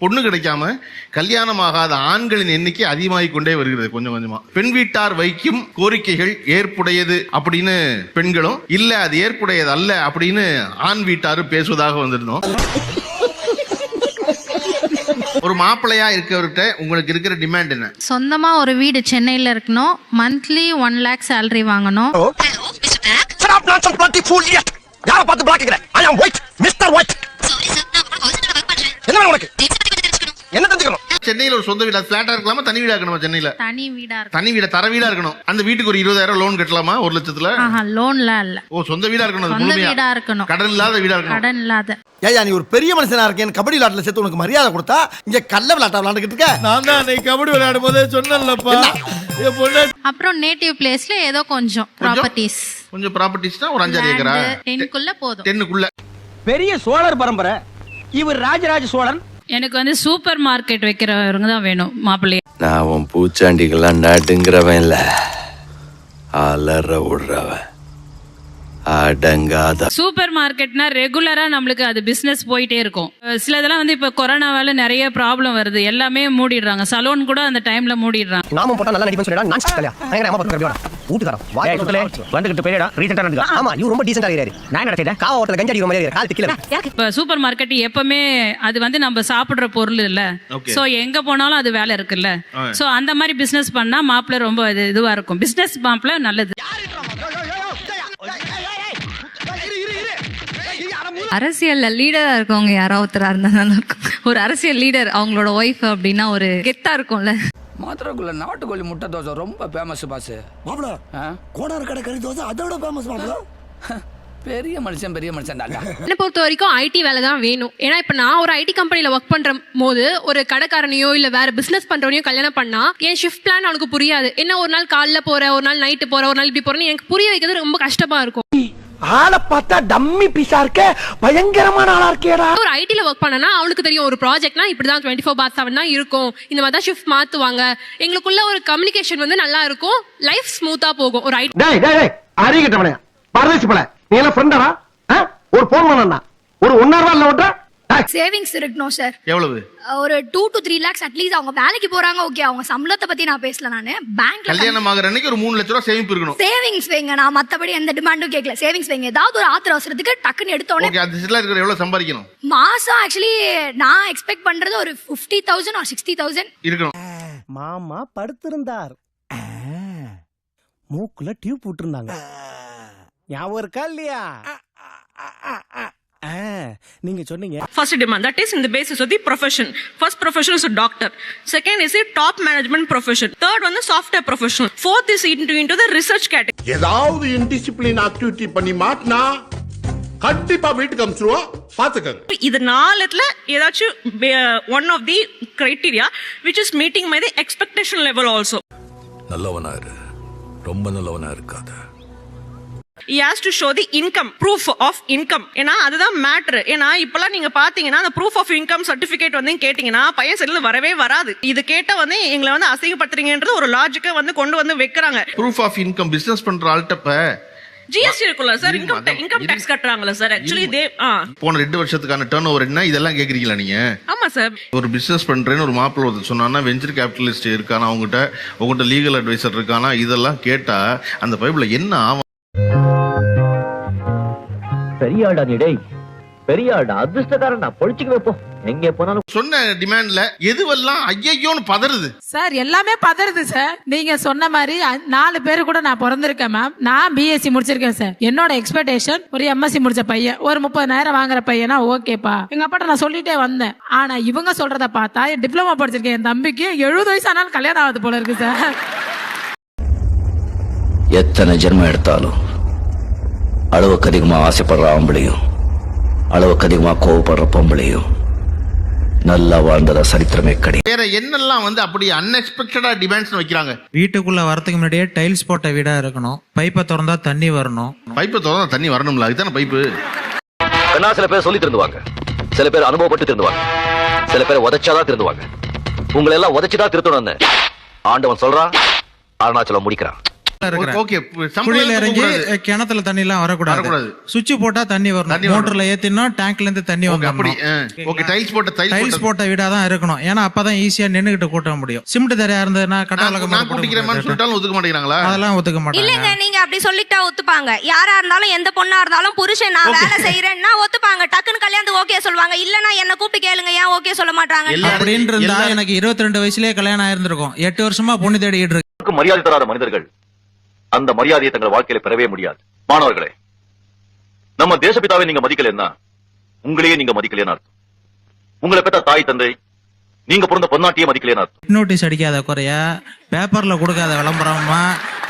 பொண்ணு கிடைக்காம கல்யாணமாகாத ஆண்களின் எண்ணிக்கை அதிகமாகிக் கொண்டே வருகிறது கொஞ்சம் கொஞ்சமா. பெண் வீட்டார் வைக்கும் கோரிக்கைகள் ஏற்புடையது அப்படின்னு பெண்களும் இல்ல அது ஏற்புடையது அல்ல அப்படின்னு ஆண் வீட்டாரும் பேசுவதாக வந்திருந்தோம். ஒரு மாப்பிள்ளையா இருக்கிறவர்கிட்ட உங்களுக்கு இருக்கிற டிமாண்ட் என்ன? சொந்தமா ஒரு வீடு சென்னையில இருக்கணும். மந்த்லி ஒன் லேக் சேலரி வாங்கணும்! யாரை பார்த்து பிளாக் சென்னையில ஒரு சொந்த வீடு. பிளாட்டா இருக்கலாமா? தனி வீடா இருக்கணுமா சென்னையில? தனி வீடா இருக்கும் தனி வீடா தர வீடா இருக்கணும். அந்த வீட்டுக்கு ஒரு இருபதாயிரம் லோன் கட்டலாமா? ஒரு லட்சத்துல? ஆஹா லோன்லாம் இல்ல. ஓ சொந்த வீடா இருக்கணும் அது சொந்த முழுமையா? வீடா இருக்கணும். கடன் இல்லாத வீடா இருக்கணும். கடன் இல்லாத. ஏயா நீ ஒரு பெரிய மனுஷனா இருக்கேன் கபடி விளையாட்டுல சேர்த்து உனக்கு மரியாதை கொடுத்தா இங்க கல்ல விளையாட்டா விளையாண்டுக்கிட்டு இருக்க? நான் தான் அன்னைக்கு கபடி விளையாடும் போதே சொன்னேன்லப்பா என் பொண்ணு அப்புறம் நேட்டிவ் பிளேஸ்ல ஏதோ கொஞ்சம் ப்ராப்பர்ட்டிஸ் கொஞ்சம் ப்ராப்பர்ட்டிஸ்னா ஒரு அஞ்சாறு ஏக்கரா டென்க்குள்ள போதும். டென்னுக்குள்ள பெரிய சோழர் பரம்பரை இவர் ராஜராஜ சோழன் எனக்கு வந்து சூப்பர் மார்க்கெட் வைக்கிறவங்க தான் வேணும் மாப்பிள்ளைய. நான் உன் பூச்சாண்டிகள்லாம் நடுங்கிறவன் இல்லை. அலற விடுறவன். அடங்காத சூப்பர் மார்க்கெட்னா ரெகுலரா நம்மளுக்கு அது பிசினஸ் போயிட்டே இருக்கும். அஹ் சில இதெல்லாம் வந்து இப்ப கொரோனாவால நிறைய ப்ராப்ளம் வருது. எல்லாமே மூடிடுறாங்க. சலூன் கூட அந்த டைம்ல மூடிடுறாங்க. நாமம் போட்டா நல்லா நடிப்பேன்னு சொல்லிடா நான் கல்யா பயங்கர அம்மா பக்கம் அப்படியோட வீட்டுக்காரன் வாய் சுத்தலே. வந்துகிட்டு போயிடா ரீசெண்டா நடந்துக்க. ஆமா இவரு ரொம்ப டீசெண்டா இருக்காரு நான் நடத்திட்டேன்? காவ ஹோட்டல் கஞ்சா அடிக்கிற மாதிரி கால் திக்கல. இப்ப சூப்பர் மார்க்கெட் எப்பவுமே அது வந்து நம்ம சாப்பிடுற பொருள் இல்ல. சோ எங்க போனாலும் அது வேலை இருக்குல்ல. சோ அந்த மாதிரி பிசினஸ் பண்ணா மாப்பிள்ளை ரொம்ப இது- இதுவா இருக்கும். பிசினஸ் மாப்பிள்ளை நல்லது. அரசியல்ல லீடரா இருக்கவங்க யாரோ ஒருத்தரா இருந்தா இருக்கும். ஒரு அரசியல் லீடர் அவங்களோட ஒய்ஃப் அப்படின்னா ஒரு கெத்தா இருக்கும்ல. மாத்திரக்குள்ள நாட்டுக்கோழி முட்டை தோசை ரொம்ப ஃபேமஸ் பாஸ் மாப்பிள கோடார் கடை கறி தோசை அதோட ஃபேமஸ் மாப்பிள. பெரிய மனுஷன் பெரிய மனுஷன் தாண்டா என்னை பொறுத்த வரைக்கும் ஐடி வேலை தான் வேணும். ஏன்னா இப்ப நான் ஒரு ஐடி கம்பெனில ஒர்க் பண்ற போது ஒரு கடைக்காரனையோ இல்ல வேற பிசினஸ் பண்றவனையோ கல்யாணம் பண்ணா என் ஷிஃப்ட் பிளான் அவனுக்கு புரியாது. என்ன ஒரு நாள் காலைல போற ஒரு நாள் நைட்டு போற ஒரு நாள் இப்படி போறேன்னு எனக்கு புரிய வைக்கிறது ரொம்ப கஷ்டமா இருக்கும். ஆளை பார்த்தா டம்மி பீஸா இருக்க பயங்கரமான ஆளா இருக்கேடா. ஒரு ஐடில ஒர்க் பண்ணனா அவனுக்கு தெரியும் ஒரு ப்ராஜெக்ட்னா இப்படிதான் டுவெண்ட்டி ஃபோர் பார் செவன் தான் இருக்கும். இந்த மாதிரி தான் ஷிஃப்ட் மாத்துவாங்க. எங்களுக்குள்ள ஒரு கம்யூனிகேஷன் வந்து நல்லா இருக்கும். லைஃப் ஸ்மூத்தா போகும். ஒரு ஐடி டேய் டேய் டேய் அறிகிட்டவனே பரதேசி பல. நீ எல்லாம் ஃப்ரெண்டடா ஒரு போன் பண்ணா ஒரு ஒன்னா ரூபா இல்ல விட்டா சேவிங்ஸ் இருக்கணும் சார் எவ்வளவு? ஒரு two to three lakhs at least அவங்க வேலைக்கு போறாங்க ஓகே அவங்க சம்பளத்தை பத்தி நான் பேசல நானு. பேங்க்ல கல்யாணம் ஆகிற அன்னைக்கு ஒரு மூணு லட்ச ரூபா சேமிப்பு இருக்கணும். சேவிங்ஸ் வைங்க நான் மத்தபடி எந்த டிமாண்டும் கேட்கல. சேவிங்ஸ் வைங்க. ஏதாவது ஒரு ஆத்திர அவசரத்துக்கு டக்குன்னு எடுத்தோடனே ஓகே அது செட்டில் இருக்கிற எவ்வளவு சம்பாதிக்கணும்? மாசம் ஆக்சுவலி நான் எக்ஸ்பெக்ட் பண்றது ஒரு ஃபிஃப்டி தௌசண்ட் ஒரு சிக்ஸ்டி தௌசண்ட் இருக்கணும். மாமா படுத்திருந்தார். மூக்குல டியூப் போட்டிருந்தாங்க ஞாபகம் இருக்கா இல்லையா? ஆ, நீங்க சொன்னீங்க First demand, that is in the basis of the profession. First profession is a doctor. Second is a top management profession. Third one is software professional. Fourth is into, into the research category. ஏதாவது indiscipline activity பண்ணி மாட்டினா கண்டிப்பா வீட்டுக்கு அமிச்சிருவோம் பாத்துக்கங்க இது நாலுல ஏதாச்சும் one of the criteria which is meeting my the expectation level also நல்லவனா இரு ரொம்ப நல்லவனா இருக்காத has to show the income proof of income. ஏன்னா அதுதான் மேட்ரு ஏன்னா இப்பெல்லாம் நீங்க பாத்தீங்கன்னா அந்த ப்ரூஃப் ஆஃப் இன்கம் சர்டிபிகேட் வந்து கேட்டீங்கன்னா பையன் சைடுல வரவே வராது. இது கேட்டா வந்து எங்களை வந்து அசிங்கப்படுத்துறீங்கன்றது ஒரு லாஜிக்கா வந்து கொண்டு வந்து வைக்கிறாங்க. ப்ரூஃப் ஆஃப் இன்கம் பிசினஸ் பண்ற ஆள்கிட்ட ஜிஎஸ்டி இருக்குல்ல சார் இன்கம் இன்கம். டேக்ஸ் கட்டுறாங்கல்ல சார் ஆக்சுவலி தே போன ரெண்டு வருஷத்துக்கான டேர்ன் ஓவர் என்ன? இதெல்லாம் கேக்குறீங்களா நீங்க? ஆமா சார் ஒரு பிசினஸ் பண்றேன்னு ஒரு மாப்பிள்ள ஒருத்தர் சொன்னான்னா வெஞ்சர் கேபிட்டலிஸ்ட் இருக்கானா அவங்ககிட்ட உங்ககிட்ட லீகல் அட்வைசர் இருக்கானா இதெல்லாம் கேட்டா அந்த பைபிள்ல என்ன ஆகும் பெரிய ஆடா நீ டேய் பெரிய ஆடா அதிர்ஷ்டக்காரன் பொழிச்சுக்கு வைப்போம். எங்க போனாலும் சொன்ன டிமாண்ட்ல எதுவெல்லாம் ஐயையோன்னு பதறுது? சார் எல்லாமே பதறுது சார். நீங்க சொன்ன மாதிரி அ- நாலு பேரு கூட நான் பிறந்திருக்கேன் மேம் நான் பிஎஸ்சி முடிச்சிருக்கேன் சார். என்னோட எக்ஸ்பெக்டேஷன் ஒரு எம்எஸ்சி முடிச்ச பையன் ஒரு முப்பதாயிரம் வாங்குற பையனா ஓகேப்பா. எங்க அப்பாட்ட நான் சொல்லிட்டே வந்தேன். ஆனா இவங்க சொல்றத பார்த்தா டிப்ளமா படிச்சிருக்கேன் என் தம்பிக்கு எழுபது வயசு ஆனாலும் கல்யாணம் ஆகுது போல இருக்கு சார். எத்தனை ஜென்மம் எடுத்தாலும் அளவுக்கு அதிகமா ஆசைப்படுற ஆம்பளையும் அளவுக்கு அதிகமா கோவப்படுற பொம்பளையும் நல்லா வாழ்ந்ததா சரித்திரமே கிடையாது. வேற என்னெல்லாம் வந்து அப்படி அன்எக்ஸ்பெக்டடா டிமாண்ட்ஸ் வைக்கிறாங்க? வீட்டுக்குள்ள வரதுக்கு முன்னாடியே டைல்ஸ் போட்ட வீடா இருக்கணும். பைப்பை திறந்தா தண்ணி வரணும். பைப்பை திறந்தா தண்ணி வரணும்ல அதுதானே பைப்பு? கண்ணா சில பேர் சொல்லி திருந்துவாங்க சில பேர் அனுபவப்பட்டு திருந்துவாங்க சில பேர் உதைச்சாதான் திருந்துவாங்க உங்களை எல்லாம் உதைச்சுதான் திருத்தணும்னு. ஆண்டவன் சொல்றான் அருணாச்சலம் முடிக்கிறான். இறங்கி கிணத்துல தண்ணி எல்லாம் வரக்கூடாது. சுவிட்ச் போட்டா தண்ணி வரணும். மோட்டர்ல ஏத்தினா டேங்க்ல இருந்து தண்ணி ஓகே அப்படி வந்துடணும் ஓகே. டைல்ஸ் போட்ட டைல்ஸ் டைல்ஸ் போட்ட வீடா தான் இருக்கணும். ஏன்னா அப்பதான் ஈஸியா நின்னுகிட்டு கூட்ட முடியும். சிமெண்ட் தரையா இருந்ததுன்னா சொல்லிட்டாலும் ஒதுக்க மாட்டேங்கிறாங்களா? அதெல்லாம் ஒத்துக்க மாட்டாங்க. இல்லங்க நீங்க அப்படி சொல்லிட்டா ஒத்துப்பாங்க. யாரா இருந்தாலும் எந்த பொண்ணா இருந்தாலும் புருஷன் நான் வேலை செய்யறேன்னா ஒத்துப்பாங்க. டக்குன்னு கல்யாணத்துக்கு ஓகே சொல்லுவாங்க. இல்லனா என்ன கூப்பிட்டு கேளுங்க. ஏன் ஓகே சொல்ல மாட்டாங்க அப்படின்னு இருந்தா எனக்கு இருபத்தி ரெண்டு வயசுலயே கல்யாணம் ஆயிருந்திருக்கும். எட்டு வருஷமா பொண்ணு தேடிட்டு இருக்கு. மரியாதை தராத மனிதர்கள். அந்த மரியாதையை தங்கள் வாழ்க்கையில பெறவே முடியாது. மாணவர்களே நம்ம தேசபிதாவை நீங்க மதிக்கலன்னா உங்களையே நீங்க மதிக்கலைன்னு அர்த்தம். உங்களை பெற்ற தாய் தந்தை நீங்க பிறந்த பொன்னாட்டியே மதிக்கலைன்னு அர்த்தம். நோட்டீஸ் அடிக்காத குறைய பேப்பர்ல கொடுக்காத விளம்பரமா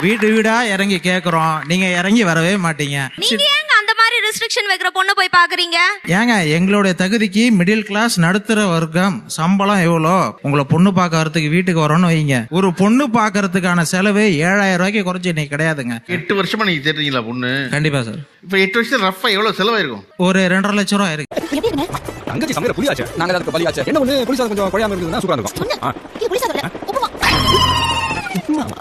வீடு வீடா இறங்கி கேக்குறோம். நீங்க இறங்கி வரவே மாட்டீங்க நீங்க ஏங்க அந்த மாதிரி ரெஸ்ட்ரிக்ஷன் வைக்கிற பொண்ணு போய் பாக்குறீங்க ஏங்க எங்களுடைய தகுதிக்கு மிடில் கிளாஸ் நடுத்தர வர்க்கம் சம்பளம் எவ்வளோ? உங்களை பொண்ணு பார்க்க வரதுக்கு வீட்டுக்கு வரோம்னு வைங்க. ஒரு பொண்ணு பார்க்கறதுக்கான செலவு ஏழாயிரம் ரூபாய்க்கு குறைஞ்சி இன்னைக்கு கிடையாதுங்க. எட்டு வருஷமா நீங்க தேடுறீங்களா பொண்ணு? கண்டிப்பா சார். இப்ப எட்டு வருஷம் ரஃபா எவ்வளவு செலவாயிருக்கும்? ஒரு ரெண்டரை லட்சம் ரூபா இருக்கு. தங்கச்சி சமையல புளியாச்சு. நாங்க அதுக்கு பலியாச்சு. என்ன ஒண்ணு? புளிசாதம் கொஞ்சம் குழையாம இருந்ததுன்னா சூப்பரா இருக்கும்.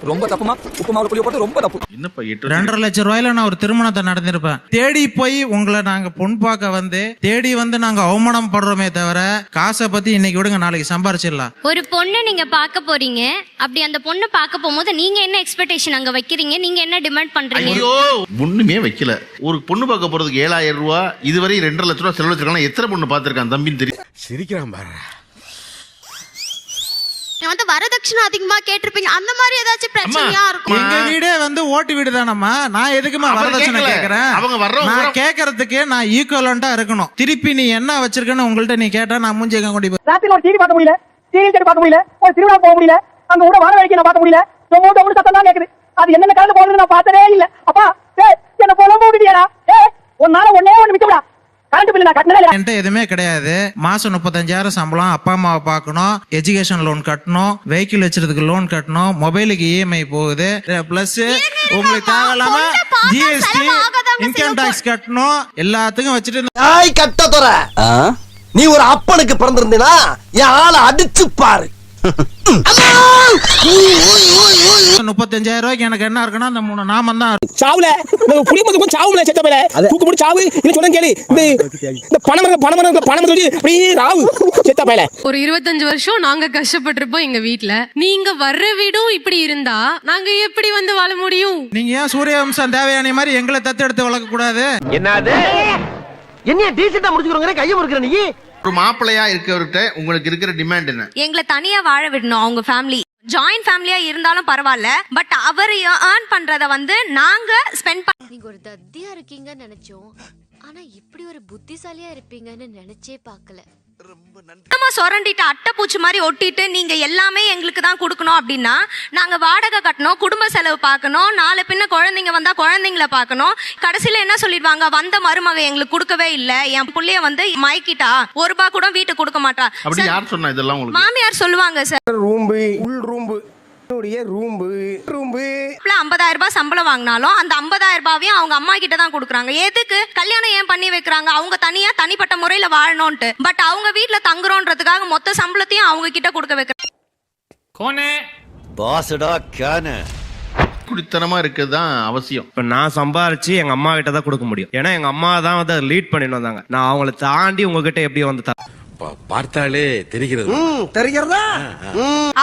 ரொம்ப தப்புமா? உப்பு மாவு புளிய போட்டு ரொம்ப தப்பு. என்னப்பா எட்டு ரெண்டரை லட்சம் ரூபாயில நான் ஒரு திருமணத்தை நடந்திருப்பேன் தேடி போய் உங்களை நாங்க பொன் பார்க்க வந்து தேடி வந்து நாங்க அவமானம் படுறோமே தவிர காசை பத்தி இன்னைக்கு விடுங்க நாளைக்கு சம்பாரிச்சிடலாம். ஒரு பொண்ணு நீங்க பார்க்க போறீங்க. அப்படி அந்த பொண்ணு பார்க்க போகும்போது நீங்க என்ன எக்ஸ்பெக்டேஷன் அங்க வைக்கிறீங்க? நீங்க என்ன டிமாண்ட் பண்றீங்க? ஐயோ! ஒண்ணுமே வைக்கல. ஒரு பொண்ணு பார்க்க போறதுக்கு ஏழாயிரம் ரூபாய் இதுவரை ரெண்டரை லட்சம் ரூபாய் செலவழிச்சிருக்காங்க எத்தனை பொண்ணு பார்த்திருக்கான் தம்பின்னு தெரியும். சிரிக்கிறான் பாரு வந்து வரதட்சணை அதிகமா கேட்டிருப்பீங்க. அந்த மாதிரி ஏதாச்சும் பிரச்சனையா இருக்கும்? எங்க வீடே வந்து ஓட்டு வீடு தானம்மா. நான் எதுக்குமா வரதட்சணை. கேக்குறேன்? அவங்க வர்றவங்க நான் கேக்குறதுக்கு நான் ஈக்குவலண்டா இருக்கணும். திருப்பி நீ என்ன வச்சிருக்கன்னு உங்கள்ட்ட நீ கேட்டா நான் மூஞ்சி எங்க கொண்டு போய் ராத்திரி ஒரு டிவி பார்க்க முடியல. சீரியல் தேடி பார்க்க முடியல. ஒரு திருவிழா போக முடியல. அங்க கூட வான வேடிக்கை நான் பார்க்க முடியல. ரொம்ப ரொம்ப சத்தம் தான் கேக்குது. அது என்னென்ன கலந்து போகுதுன்னு நான் பார்த்ததே இல்ல. அப்பா டேய் என்ன போல போடுறியாடா டேய் ஒன்னால ஒண்ணே ஒண்ணு மிச்சம்டா கரண்ட் பில் நான் கட்டினதே இல்ல. என்கிட்ட எதுவுமே கிடையாது. மாசம் முப்பத்தஞ்சாயிரம் சம்பளம் அப்பா அம்மாவை பார்க்கணும் எஜுகேஷன் லோன் கட்டணும் வெஹிக்கிள் வச்சிருக்கிறதுக்கு லோன் கட்டணும் மொபைலுக்கு இஎம்ஐ போகுது. பிளஸ் உங்களுக்கு தேவையில்லாம ஜிஎஸ்டி இன்கம். டாக்ஸ் கட்டணும். எல்லாத்துக்கும் வச்சுட்டு ஆய் கட்ட தொற. நீ ஒரு அப்பனுக்கு பிறந்திருந்தீனா என் ஆளை அடிச்சு பாரு. முப்பத்தஞ்சாயிரம் ரூபாய்க்கு எனக்கு என்ன இருக்குன்னா அந்த மூணு நாமம் தான் இருக்கு. சாவுல சாவுல செத்த பேல தூக்கு போட்டு சாவு இல்ல சொல்ல கேளு. இந்த இந்த பணம் இருக்க பணம் இருக்க பணம் சொல்லி அப்படியே ராவு செத்த பேல ஒரு இருபத்தஞ்சு வருஷம் நாங்க கஷ்டப்பட்டிருப்போம் எங்க வீட்ல. நீங்க வர்ற வீடும் இப்படி இருந்தா நாங்க எப்படி வந்து வாழ முடியும்? நீங்க ஏன் சூரிய வம்சம் தேவையான மாதிரி எங்களை தத்தெடுத்து வளர்க்க கூடாது என்னது என்ன டீசெண்டா முடிச்சுக்கிறோங்க கையை முறுக்குற நீ? ஒரு மாப்பிள்ளையா இருக்கிறவர்கிட்ட உங்களுக்கு இருக்கிற டிமாண்ட் என்ன? எங்களை தனியா வாழ விடணும் அவங்க ஃபேமிலி ஜாயிண்ட் ஃபேமிலியா இருந்தாலும் பரவாயில்ல பட் அவர் ஏர்ன் பண்றத வந்து நாங்க ஸ்பெண்ட் நீங்க ஒரு தத்தியா இருக்கீங்கன்னு நினைச்சோம். ஆனா இப்படி ஒரு புத்திசாலியா இருப்பீங்கன்னு நினைச்சே பார்க்கல. சுத்தமா சொரண்டிட்டு அட்டைப்பூச்சி மாதிரி ஒட்டிட்டு நீங்க எல்லாமே எங்களுக்கு தான் கொடுக்கணும் அப்படின்னா நாங்க வாடகை கட்டணும் குடும்ப செலவு பார்க்கணும் நாலு பின்ன குழந்தைங்க வந்தா குழந்தைங்கள பார்க்கணும். கடைசியில என்ன சொல்லிடுவாங்க? வந்த மருமக எங்களுக்கு கொடுக்கவே இல்ல. என் புள்ளைய வந்து மயக்கிட்டா ஒரு ரூபா கூட வீட்டுக்கு கொடுக்க மாட்டா. மாமியார் சொல்லுவாங்க சார் ரூம்பு உள் ரூம்பு. ரூம்பு. ரூம்பு. ஐம்பதாயிரம் ரூபாய் சம்பளம் வாங்கினாலும் அந்த ஐம்பதாயிரம் ரூபாவையும் அவங்க அம்மா கிட்ட தான் கொடுக்குறாங்க. எதுக்கு? கல்யாணம் ஏன் பண்ணி வைக்கிறாங்க? அவங்க தனியா தனிப்பட்ட முறையில வாழணும்ட்டு பட் அவங்க வீட்ல தங்குறோன்றதுக்காக மொத்த சம்பளத்தையும் அவங்க கிட்ட கொடுக்க வைக்கிறாங்க. பாசடா கேன. குடித்தனமா இருக்கிறது தான் அவசியம். இப்ப நான் சம்பாரிச்சு எங்க அம்மா கிட்ட தான் கொடுக்க முடியும். ஏன்னா எங்க அம்மா தான் வந்து அதை லீட் பண்ணிட்டு வந்தாங்க. நான் அவங்கள தாண்டி உங்ககிட்ட எப்படி வந்து தர பார்த்தாலே தெரிகிறது. தெரிகிறதா?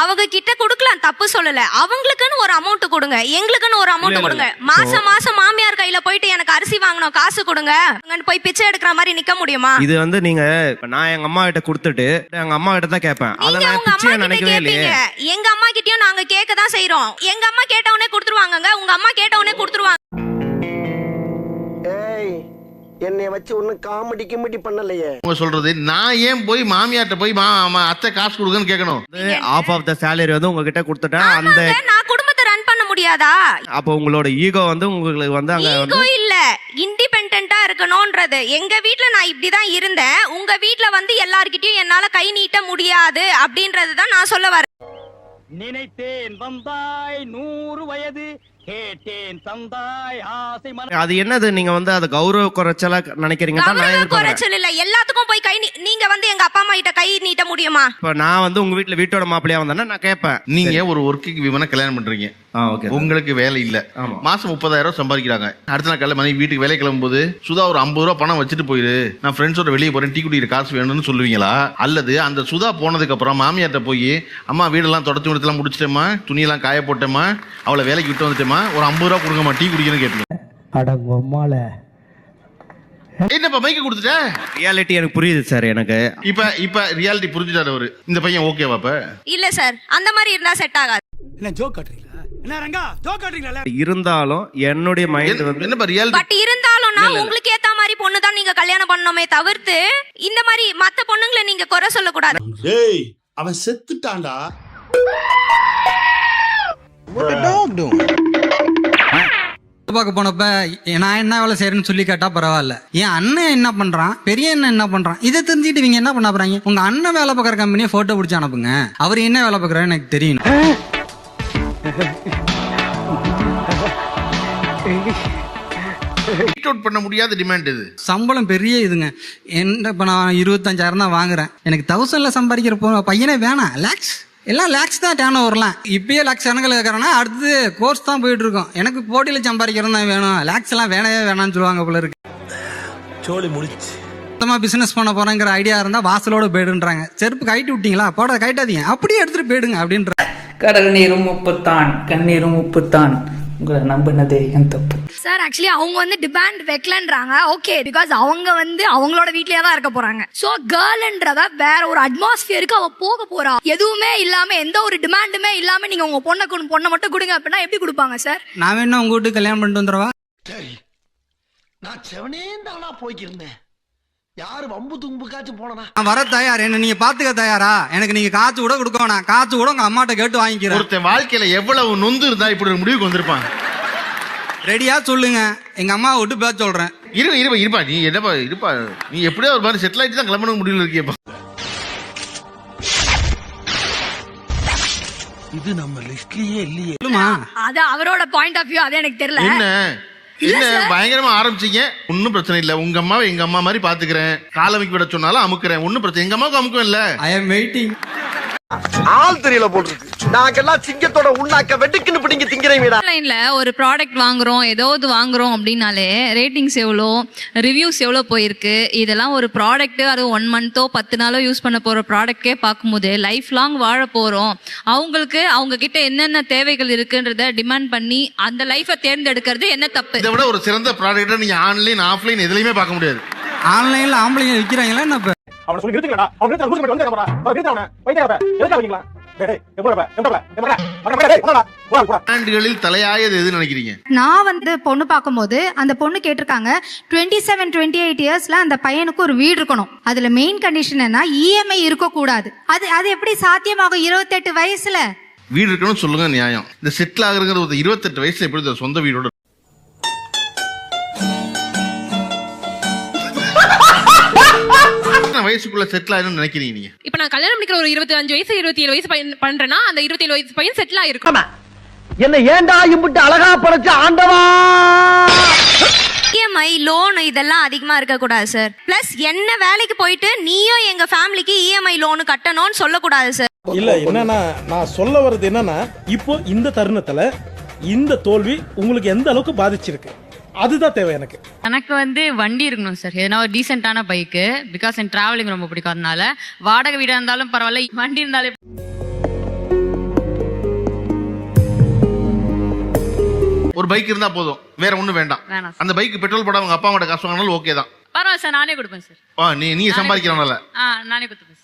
அவங்க கிட்ட கொடுக்கலாம் தப்பு சொல்லல. அவங்களுக்குன்னு ஒரு அமௌண்ட் கொடுங்க. எங்களுக்குன்னு ஒரு அமௌண்ட் கொடுங்க. மாசம் மாசம் மாமியார் கையில போயிட்டு எனக்கு அரிசி வாங்கணும் காசு கொடுங்க. அங்கன்னு போய் பிச்சை எடுக்கிற மாதிரி நிக்க முடியுமா? இது வந்து நீங்க இப்ப நான் எங்க அம்மா கிட்ட கொடுத்துட்டு எங்க அம்மா கிட்ட தான் கேட்பேன். அதை நான் பிச்சையா நினைக்கவே இல்லையே. எங்க அம்மா கிட்டயும் நாங்க கேட்க தான் செய்றோம். எங்க அம்மா கேட்டவனே கொடுத்துருவாங்கங்க. உங்க அம்மா கேட்டவனே கொடுத்துருவாங்க. ஏய் என்னைய வச்சு ஒன்னும் காமெடி கிமெடி பண்ணலையே. அவங்க சொல்றது நான் ஏன் போய் மாமியார்ட்ட போய் மா மா- அத்தை காசு கொடுங்கன்னு கேட்கணும்? ஆஃப் ஆஃப் த சேலரி வந்து உங்ககிட்ட கொடுத்துட்டேன் அந்த ஆமாங்க, நான் குடும்பத்தை ரன் பண்ண முடியாதா? அப்போ உங்களோட ஈகோ வந்து உங்களுக்கு வந்து அங்க ஈகோ வந்து இல்ல. இண்டிபெண்டா இருக்கணும்ன்றது. எங்க வீட்ல நான் இப்படிதான் இருந்தேன். உங்க வீட்ல வந்து எல்லார்கிட்டயும் என்னால கை நீட்ட முடியாது அப்படின்றது தான் நான் சொல்ல வரேன். நினைத்தேன் வந்தாய் நூறு வயது. அது என்னது? நீங்க வந்து அது கௌரவ குறைச்சலா நினைக்கிறீங்க. கௌரவ குறைச்சல் இல்ல. எல்லாத்துக்கும் போய் கை நீ- நீங்க வந்து எங்க அப்பா அம்மா கிட்ட கை நீட்ட முடியுமா? இப்ப நான் வந்து உங்க வீட்டுல வீட்டோட மாப்பிள்ளையா வந்தேன்னா நான் கேட்பேன். நீங்க ஒரு ஒர்க்குக்கு விமனை கல்யாணம் பண்றீங்க. ஆ ஓகே உங்களுக்கு வேலை இல்ல. ஆமா. மாசம் முப்பதாயிரம் ரூபாய் சம்பாதிக்கிறாங்க. அடுத்த நாள் காலையில மனைவி வீட்டுக்கு வேலை கிளம்பும்போது சுதா ஒரு ஐம்பது ரூபா பணம் வச்சுட்டு போயிரு. நான் ஃப்ரெண்ட்ஸோட வெளியே போறேன். டீ குடிக்கிற காசு வேணும்னு சொல்லுவீங்களா? அல்லது அந்த சுதா போனதுக்கு அப்புறம் மாமியார்ட்ட போய் அம்மா வீடெல்லாம் தொடச்சி விடத்தெல்லாம் முடிச்சிட்டேமா துணியெல்லாம் காய போட்டேமா அவளை வேலைக்கு விட்டு வந்துட்டேமா ஒரு ஐம்பது ரூபா கொடுங்கம்மா டீ குடிக்கணும்னு கேட்பீங்க அடங்கொம்மால என்னப்பா மைக்கு கொடுத்துட்ட? ரியாலிட்டி எனக்கு புரியுது சார் எனக்கு. இப்ப இப்ப ரியாலிட்டி புரிஞ்சுட்டாரு அவரு. இந்த பையன் ஓகேவா இப்ப? இல்ல சார் அந்த மாதிரி இருந்தா செட் ஆகாது. என்ன ஜோக் காட்டுறீங்களா? என்ன ரங்கா ஜோக் காட்டுறீங்களா? இருந்தாலும் என்னுடைய மைண்ட் வந்து என்னப்பா ரியாலிட்டி பட் இருந்தாலும்னா உங்களுக்கு ஏத்த மாதிரி பொண்ணு தான் நீங்க கல்யாணம் பண்ணணுமே தவிர்த்து இந்த மாதிரி மத்த பொண்ணுங்களை நீங்க குறை சொல்லக்கூடாது. டேய் அவன் செத்துட்டான்டா. பார்க்க போனப்ப நான் என்ன வேலை செய்யறேன்னு சொல்லி கேட்டா பரவாயில்ல. என் அண்ணன் என்ன பண்றான்? பெரிய அண்ணன் என்ன பண்றான்? இதை தெரிஞ்சுட்டு இவங்க என்ன பண்ண போறாங்க? உங்க அண்ணன் வேலை பார்க்குற கம்பெனியை போட்டோ பிடிச்சி அனுப்புங்க. அவர் என்ன வேலை பார்க்குறாரு எனக்கு தெரியணும். மீட் அவுட் பண்ண முடியாத டிமாண்ட் இது. சம்பளம் பெரிய இதுங்க. என்ன இப்போ நான் இருபத்தஞ்சாயிரம் தான் வாங்குறேன். எனக்கு தௌசண்ட்ல சம்பாதிக்கிற பையனே வேணாம். லேக்ஸ் எல்லாம் லேக்ஸ் தான் டேன் ஓவர்லாம் இப்பயே லேக்ஸ் கணக்கில் இருக்கிறேன்னா அடுத்து கோர்ஸ் தான் போயிட்டு இருக்கோம் எனக்கு போட்டியில் சம்பாதிக்கிறது தான் வேணும். லேக்ஸ் எல்லாம் வேணவே வேணாம்னு சொல்லுவாங்க போல இருக்கு. சோழி முடிச்சு. மொத்தமாக பிஸ்னஸ் பண்ண போறேங்கிற ஐடியா இருந்தால் வாசலோட போயிடுன்றாங்க. செருப்பு கைட்டு விட்டீங்களா? போட கைட்டாதீங்க அப்படியே எடுத்துட்டு போயிடுங்க அப்படின்ற கடல் நீரும் உப்புத்தான் கண்ணீரும் உப்புத்தான். உங்களை நம்பினதே என் தப்பு. சார் ஆக்சுவலி அவங்க வந்து டிமாண்ட் வைக்கலன்றாங்க. ஓகே பிகாஸ் அவங்க வந்து அவங்களோட வீட்லயே தான் இருக்க போறாங்க. சோ கேர்ள்ன்றத வேற ஒரு அட்மாஸ்பியருக்கு அவ போக போறா. எதுவுமே இல்லாம எந்த ஒரு டிமாண்டுமே இல்லாம நீங்க உங்க பொண்ணை கொண்டு பொண்ணை மட்டும் கொடுங்க அப்படின்னா எப்படி கொடுப்பாங்க சார் நான் வேணா உங்க வீட்டுக்கு கல்யாணம் பண்ணிட்டு வந்துடுவா? சரி நான் செவனே தானா போய்க்கிருந்தேன். யாரு வம்பு தும்புக்காச்சும் போனனா? நான் வர தயார். என்ன நீங்க பாத்துக்க தயாரா? எனக்கு நீங்க காசு கூட கொடுக்க வேணாம். கூட உங்க அம்மாட்ட கேட்டு வாங்கிக்கிறேன். ஒருத்தன் வாழ்க்கையில எவ்வளவு நொந்து இருந்தா இப்படி ஒரு முடிவுக்கு வந்திருப்பான்? ரெடியா சொல்லுங்க. எங்க அம்மா விட்டு பேச சொல்றேன். இரு இருப்பா இருப்பா. நீ என்னப்பா இருப்பா. நீ எப்படியோ ஒரு மாதிரி செட்டில் ஆயிட்டு தான் கிளம்பணும் முடியல இருக்கியப்பா இது நம்ம லிஸ்ட்லயே இல்லையே. சொல்லுமா? அது அவரோட பாயிண்ட் ஆஃப் வியூ அது எனக்கு தெரியல. என்ன? என்ன பயங்கரமா ஆரம்பிச்சீங்க. ஒன்னும் பிரச்சனை இல்ல. உங்க அம்மாவை எங்க அம்மா மாதிரி பாத்துக்கிறேன். காலமிக்கு விட சொன்னாலும் அமுக்குறேன். ஒன்னும் பிரச்சனை எங்க அம்மாவுக்கு அமுக்கும் இல்ல ஐ எம் வெயிட்டிங் ஆள் தெரியல போட்டுருக்கு. நாங்கெல்லாம் சிங்கத்தோட உண்ணாக்க வெட்டுக்குன்னு பிடிங்க திங்கிறீங்கடா ஆன்லைன்ல ஒரு ப்ராடக்ட் வாங்குறோம் ஏதோ இது வாங்குறோம் அப்படின்னாலே ரேட்டிங்ஸ் எவ்வளோ ரிவ்யூஸ் எவ்வளோ போயிருக்கு. இதெல்லாம் ஒரு ப்ராடக்ட் அது ஒன் மந்த்தோ பத்து நாளோ யூஸ் பண்ண போற ப்ராடக்டே பார்க்கும்போது லைஃப் லாங் வாழ போறோம். அவங்களுக்கு அவங்க கிட்ட என்னென்ன தேவைகள் இருக்குன்றத டிமாண்ட் பண்ணி அந்த லைஃபை தேர்ந்தெடுக்கிறது என்ன தப்பு? இதை விட ஒரு சிறந்த ப்ராடக்ட்டை நீங்க ஆன்லைன் ஆஃப்லைன் எதுலயுமே பார்க்க முடியாது. ஆன்லைன்ல ஆம்பளைங்க விக்கிறாங்களா என்ன அவனை சொல்லி அவன் நிறுத்த மட்டும் வந்து போறா நிறுத்த அவனை. எதுக்கு நான் வந்து பொண்ணு பார்க்கும்போது அந்த பொண்ணு கேட்டிருக்காங்க டுவெண்ட்டி செவன் டுவெண்ட்டி எயிட் இயர்ஸ்ல அந்த பையனுக்கு ஒரு வீடு இருக்கணும். அதுல மெயின் கண்டிஷன் என்ன இஎம்ஐ இருக்கக்கூடாது. அது அது எப்படி சாத்தியமாகும் இருபத்தெட்டு வயசுல? வீடு இருக்கணும்னு சொல்லுங்க நியாயம். இந்த செட்டில் ஆகுறங்கிற ஒரு இருபத்தெட்டு வயசுல எப்படி சொந்த வீடோட வயசுக்குள்ள செட்டில் ஆகணும்னு நினைக்கிறீங்க நீங்க? இப்ப நான் கல்யாணம் பண்ணிக்கிற ஒரு இருபத்தி அஞ்சு வயசு இருபத்தி ஏழு வயசு பையன் பண்றேன்னா அந்த இருபத்தி ஏழு வயசு பையன் செட்டில் ஆயிருக்கும். என்ன ஏன்டா இம்புட்டு அழகா படைச்ச ஆண்டவா? இஎம்ஐ லோன் இதெல்லாம் அதிகமா இருக்க கூடாது சார் பிளஸ் என்ன வேலைக்கு போயிட்டு நீயும் எங்க ஃபேமிலிக்கு இஎம்ஐ லோன் கட்டணும்னு சொல்லக்கூடாது சார் இல்ல என்னன்னா நான் சொல்ல வர்றது என்னன்னா இப்போ இந்த தருணத்துல இந்த தோல்வி உங்களுக்கு எந்த அளவுக்கு பாதிச்சிருக்கு? அதுதான் தேவை எனக்கு. எனக்கு வந்து வண்டி இருக்கணும் சார். எதனா ஒரு டீசென்டான பைக்கு பிகாஸ் என் டிராவலிங் ரொம்ப பிடிக்கும். அதனால வாடகை வீடா இருந்தாலும் பரவாயில்ல. வண்டி இருந்தாலே ஒரு பைக் இருந்தா போதும். வேற ஒண்ணும் வேண்டாம். வேணாம் அந்த பைக் பெட்ரோல் போட அவங்க அப்பா அம்மாட்ட காசு வாங்கினாலும் ஓகே தான். பரவாயில்ல சார் நானே கொடுப்பேன் சார். ஆ, நீ நீ சம்பாதிக்கிறவனால ஆ நானே கொடுத்துப்பேன்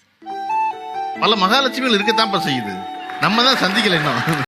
பல மகாலட்சுமிகள் இருக்கத்தான் செய்யுது. நம்ம தான் சந்திக்கல இன்னும்.